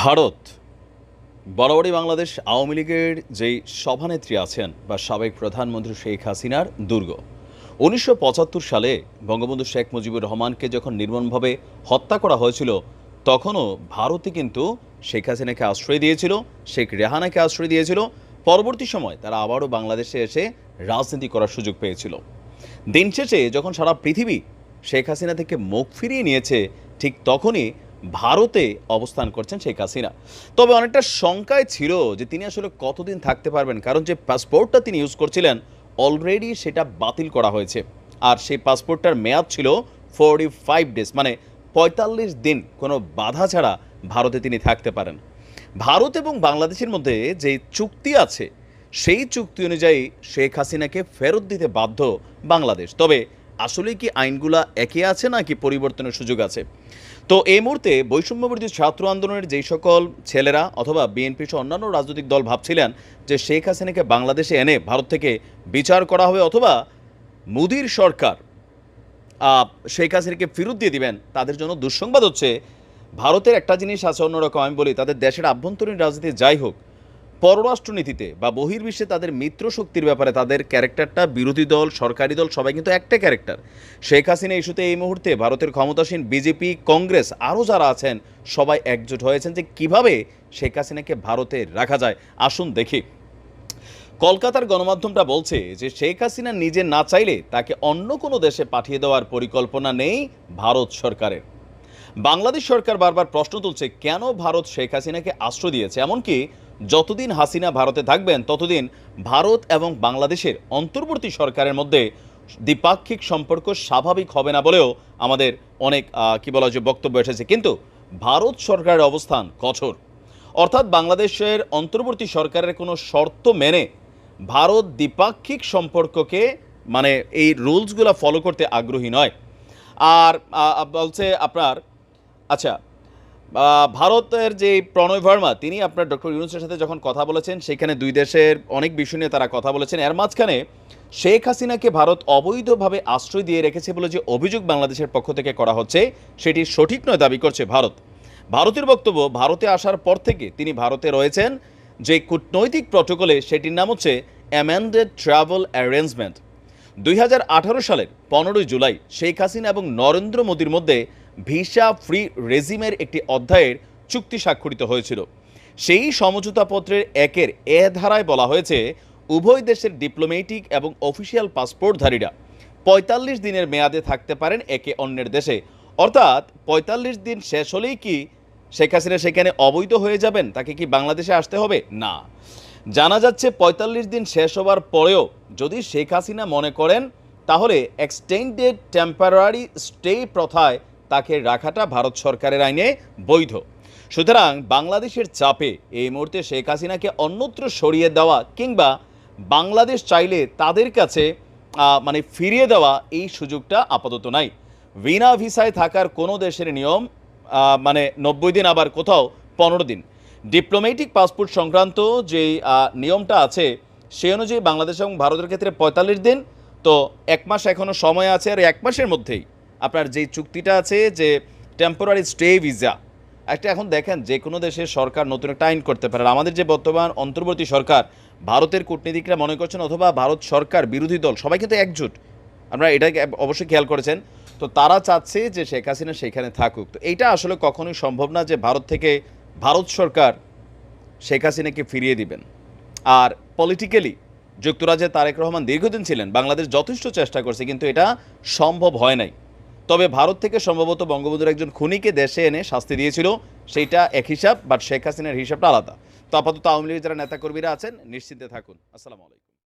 ভারত। বরাবরই বাংলাদেশ আওয়ামী লীগের যেই সভানেত্রী আছেন বা সাবেক প্রধানমন্ত্রী শেখ হাসিনার দুর্গ, উনিশশো পঁচাত্তর সালে বঙ্গবন্ধু শেখ মুজিবুর রহমানকে যখন নির্মমভাবে হত্যা করা হয়েছিল, তখনও ভারতে কিন্তু শেখ হাসিনাকে আশ্রয় দিয়েছিল, শেখ রেহানাকে আশ্রয় দিয়েছিল। পরবর্তী সময় তারা আবারও বাংলাদেশে এসে রাজনীতি করার সুযোগ পেয়েছিল। দিন শেষে যখন সারা পৃথিবী শেখ হাসিনা থেকে মুখ ফিরিয়ে নিয়েছে, ঠিক তখনই ভারতে অবস্থান করছেন শেখ হাসিনা। তবে অনেকটা শঙ্কায় ছিল যে তিনি আসলে কতদিন থাকতে পারবেন, কারণ যে পাসপোর্টটা তিনি ইউজ করছিলেন, অলরেডি সেটা বাতিল করা হয়েছে। আর সেই পাসপোর্টটার মেয়াদ ছিল ফোরটি ফাইভ ডেজ মানে পঁয়তাল্লিশ দিন, কোনো বাধা ছাড়া ভারতে তিনি থাকতে পারেন। ভারত এবং বাংলাদেশের মধ্যে যে চুক্তি আছে, সেই চুক্তি অনুযায়ী শেখ হাসিনাকে ফেরত দিতে বাধ্য বাংলাদেশ। তবে আসলে কি আইনগুলা একে আছে নাকি পরিবর্তনের সুযোগ আছে? তো এই মুহূর্তে বৈষম্যবিরোধী ছাত্র আন্দোলনের যেই সকল ছেলেরা অথবা বিএনপি সহ অন্যান্য রাজনৈতিক দল ভাবছিলেন যে শেখ হাসিনাকে বাংলাদেশে এনে ভারত থেকে বিচার করা হবে অথবা মোদির সরকার শেখ হাসিনাকে ফেরত দিয়ে দিবেন, তাদের জন্য দুঃসংবাদ হচ্ছে ভারতের একটা জিনিস আছে অন্যরকম, আমি বলি, তাদের দেশের আভ্যন্তরীণ রাজনীতি যাই হোক পররাষ্ট্রনীতিতে বা বহির্বিশ্বে তাদের মিত্র শক্তির ব্যাপারে তাদের ক্যারেক্টারটা বিরোধী দল, সরকারি দল, সবাই কিন্তু একটা ক্যারেক্টার। শেখ হাসিনা ইস্যুতে এই মুহূর্তে ভারতের ক্ষমতাসীন বিজেপি, কংগ্রেস আরও যারা আছেন, সবাই একজোট হয়েছেন যে কীভাবে শেখ হাসিনাকে ভারতে রাখা যায়। আসুন দেখি। কলকাতার গণমাধ্যমটা বলছে যে শেখ হাসিনা নিজে না চাইলে তাকে অন্য কোনো দেশে পাঠিয়ে দেওয়ার পরিকল্পনা নেই ভারত সরকারের। বাংলাদেশ সরকার বারবার প্রশ্ন তুলছে, কেন ভারত শেখ হাসিনাকে আশ্রয় দিয়েছে? এমনকি যতদিন হাসিনা ভারতে থাকবেন, ততদিন ভারত এবং বাংলাদেশের অন্তর্বর্তী সরকারের মধ্যে দ্বিপাক্ষিক সম্পর্ক স্বাভাবিক হবে না বলেও আমাদের অনেক কি বলা যে বক্তব্য এসেছে। কিন্তু ভারত সরকারের অবস্থান কঠোর। অর্থাৎ বাংলাদেশের অন্তর্বর্তী সরকারের কোনো শর্ত মেনে ভারত দ্বিপাক্ষিক সম্পর্ককে মানে এই রুলসগুলো ফলো করতে আগ্রহী নয়। আর বলছে আপনার আচ্ছা ভারতের যে প্রণয় ভার্মা, তিনি আপনার ডক্টর ইউনুসের সাথে যখন কথা বলেছেন, সেখানে দুই দেশের অনেক বিষয় নিয়ে তারা কথা বলেছেন। এর মাঝখানে শেখ হাসিনাকে ভারত অবৈধভাবে আশ্রয় দিয়ে রেখেছে বলে যে অভিযোগ বাংলাদেশের পক্ষ থেকে করা হচ্ছে, সেটি সঠিক নয় দাবি করছে ভারত। ভারতের বক্তব্য, ভারতে আসার পর থেকে তিনি ভারতে রয়েছেন, যে কূটনৈতিক প্রটোকলে সেটির নাম হচ্ছে অ্যামেন্ডেড ট্রাভেল অ্যারেঞ্জমেন্ট দুই হাজার আঠারো সালের পনেরোই জুলাই শেখ হাসিনা এবং নরেন্দ্র মোদীর মধ্যে ভিসা ফ্রি রেজিমের একটি অধ্যায়ের চুক্তি স্বাক্ষরিত হয়েছিল। সেই সমঝোতাপত্রের একের এ ধারায় বলা হয়েছে, উভয় দেশের ডিপ্লোমেটিক এবং অফিসিয়াল পাসপোর্টধারীরা পঁয়তাল্লিশ দিনের মেয়াদে থাকতে পারেন একে অন্যের দেশে। অর্থাৎ পঁয়তাল্লিশ দিন শেষ হলেই কি শেখ হাসিনা সেখানে অবৈধ হয়ে যাবেন? তাকে কি বাংলাদেশে আসতে হবে? না। জানা যাচ্ছে পঁয়তাল্লিশ দিন শেষ হবার পরেও যদি শেখ হাসিনা মনে করেন, তাহলে এক্সটেন্ডেড টেম্পারারি স্টে প্রথায় তাকে রাখাটা ভারত সরকারের আইনে বৈধ। সুতরাং বাংলাদেশের চাপে এই মুহূর্তে শেখ হাসিনাকে অন্যত্র সরিয়ে দেওয়া কিংবা বাংলাদেশ চাইলে তাদের কাছে মানে ফিরিয়ে দেওয়া এই সুযোগটা আপাতত নাই। বিনা ভিসায় থাকার কোনো দেশের নিয়ম মানে নব্বই দিন আবার কোথাও পনেরো দিন। ডিপ্লোম্যাটিক পাসপোর্ট সংক্রান্ত যে নিয়মটা আছে সেই অনুযায়ী বাংলাদেশ এবং ভারতের ক্ষেত্রে পঁয়তাল্লিশ দিন। তো এক মাস এখনও সময় আছে আর এক মাসের মধ্যেই আপনার যেই চুক্তিটা আছে যে টেম্পোরারি স্টে ভিসা একটা এখন দেখেন যে কোনো দেশের সরকার নতুন একটা আইন করতে পারে। আমাদের যে বর্তমান অন্তর্বর্তী সরকার, ভারতের কূটনীতিকরা মনে করছেন অথবা ভারত সরকার, বিরোধী দল, সবাই কিন্তু একজোট। আপনারা এটাকে অবশ্যই খেয়াল করেছেন। তো তারা চাচ্ছে যে শেখ হাসিনা সেখানে থাকুক। তো এইটা আসলে কখনোই সম্ভব না যে ভারত থেকে ভারত সরকার শেখ হাসিনাকে ফিরিয়ে দিবেন। আর পলিটিক্যালি যুক্তরাজ্যে তারেক রহমান দীর্ঘদিন ছিলেন, বাংলাদেশ যথেষ্ট চেষ্টা করছে, কিন্তু এটা সম্ভব হয় নাই। তবে ভারত থেকে সম্ভবত বঙ্গবন্ধুর একজন খুনিকে দেশে এনে শাস্তি দিয়েছিল, সেইটা এক হিসাব বাট শেখ হাসিনার হিসাবটা আলাদা। তো আপাতত আওয়ামী লীগের যারা নেতাকর্মীরা আছেন, নিশ্চিন্তে থাকুন। আসসালামু আলাইকুম।